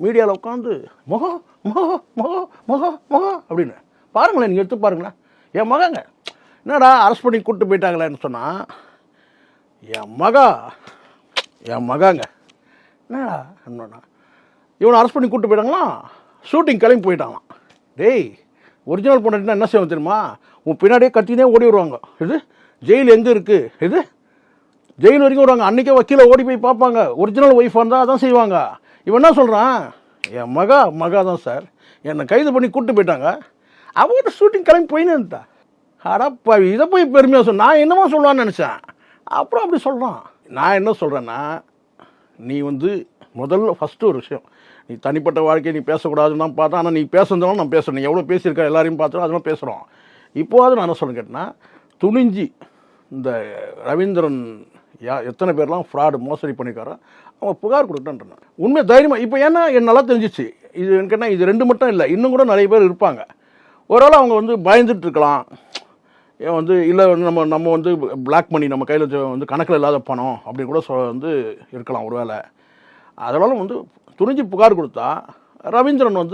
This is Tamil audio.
மீடியாவில் உட்காந்து முகம் மகா மகா மகா மகா அப்படின்னு. பாருங்களேன் நீங்கள் எடுத்து பாருங்களேன். என் மகங்க என்னடா அரெஸ்ட் பண்ணி கூப்பிட்டு போயிட்டாங்களேன்னு சொன்னால் என் மகா என் மகாங்க என்னடா என்னண்ணா இவனை அரெஸ்ட் பண்ணி கூப்பிட்டு போயிட்டாங்களா? ஷூட்டிங் கிளம்பி போயிட்டாங்களாம். டேய் ஒரிஜினல் பொண்ணு என்ன செய்வோம் தெரியுமா? உன் பின்னாடியே கத்தினே ஓடி வருவாங்க. இது ஜெயில் எங்கே இருக்குது இது ஜெயில் வரைக்கும் வருவாங்க. அன்றைக்கே வக்கீலை ஓடி போய் பார்ப்பாங்க. ஒரிஜினல் ஒய்ஃபாக இருந்தால் அதான் செய்வாங்க. இவன் என்ன சொல்கிறான் என் மகா மகா தான் சார். என்னை கைது பண்ணி கூப்பிட்டு போயிட்டாங்க. அவங்ககிட்ட ஷூட்டிங் கிளம்பி போயின்னு அடப்பா இதை போய் பெருமையாக சொல் நான் என்னமோ சொல்லலாம்னு நினச்சேன். அப்புறம் அப்படி சொல்கிறான் நான் என்ன சொல்கிறேன்னா நீ வந்து முதல்ல ஃபஸ்ட்டு ஒரு விஷயம் நீ தனிப்பட்ட வாழ்க்கையை நீ பேசக்கூடாதுன்னு தான் பார்த்தா ஆனால் நீ பேசுறதுனால நான் பேசுகிறேன் எவ்வளோ பேசியிருக்க எல்லாரையும் பார்த்துரும் அதெல்லாம் பேசுகிறோம் இப்போவாது நான் என்ன சொல்ல கேட்டேன்னா துணிஞ்சி இந்த ரவீந்திரன் யா எத்தனை பேர்லாம் ஃப்ராடு மோசடி பண்ணிக்காரோ அவங்க புகார் கொடுக்கட்டுன்றேன் உண்மை தைரியமாக இப்போ ஏன்னா என் நல்லா தெரிஞ்சிச்சு. இது எனக்கு இது ரெண்டு மட்டும் இல்லை இன்னும் கூட நிறைய பேர் இருப்பாங்க. ஓரளவு அவங்க வந்து பயந்துட்டு இருக்கலாம். ஏன் வந்து இல்லை வந்து நம்ம நம்ம வந்து பிளாக் மணி நம்ம கையில் வந்து கணக்கில் இல்லாத பணம் அப்படின்னு கூட சொ வந்து இருக்கலாம் ஒருவேளை. அதனால வந்து துணிஞ்சு புகார் கொடுத்தா ரவீந்திரன் வந்து